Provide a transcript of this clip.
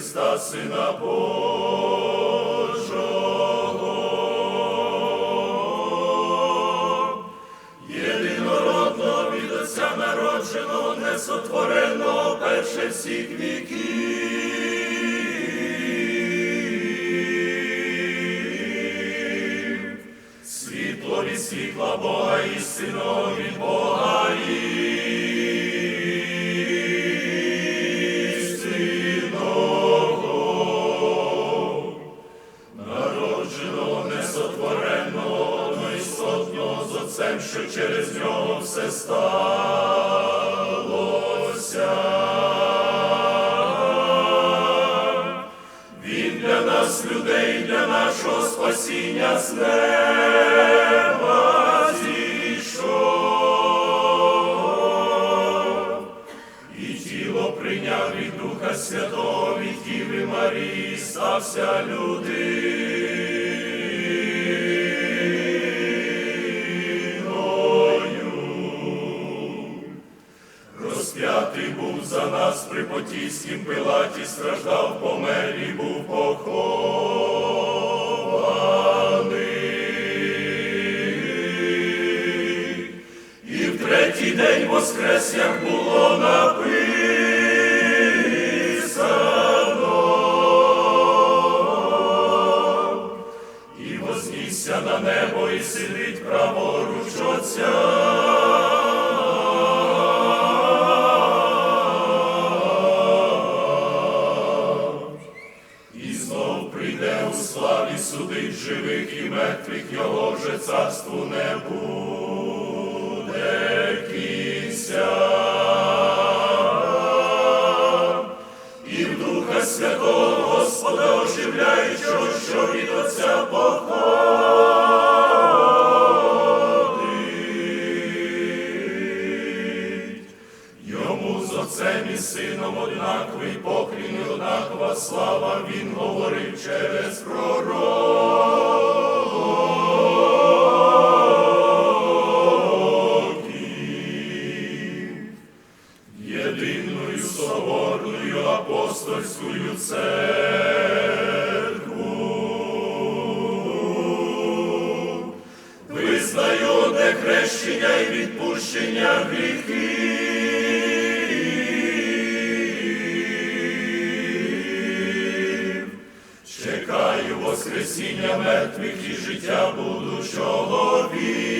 Христа, Сина Божого, єдинородного від Отця народженого, несотвореного перше всіх віків. Світло від світла Бога істинного від Бога істинного, Отцем, що через нього все сталося. Він для нас, людей, для нашого спасіння з неба зійшов. І тіло прийняв від Духа Святого від Діви Марії, стався людиною. Розп'ятий був за нас при потійськім пилаті, страждав, помер і був похований. І в третій день воскрес, як було написано. І вознісся на небо, і сидить праворуч Отця. Знов прийде у славі судить живих і мертвих, його же царству не буде кінця. І в Духа Святого Господа оживляючого, що від Отця походить. Йому з Отцем і Сином однаковий поклін і слава, Він говорив через пророків. Єдиною соборною апостольською церкву. Визнаю одне хрещення і відпущення гріхів. Воскресіння мертвих і життя будучого віку.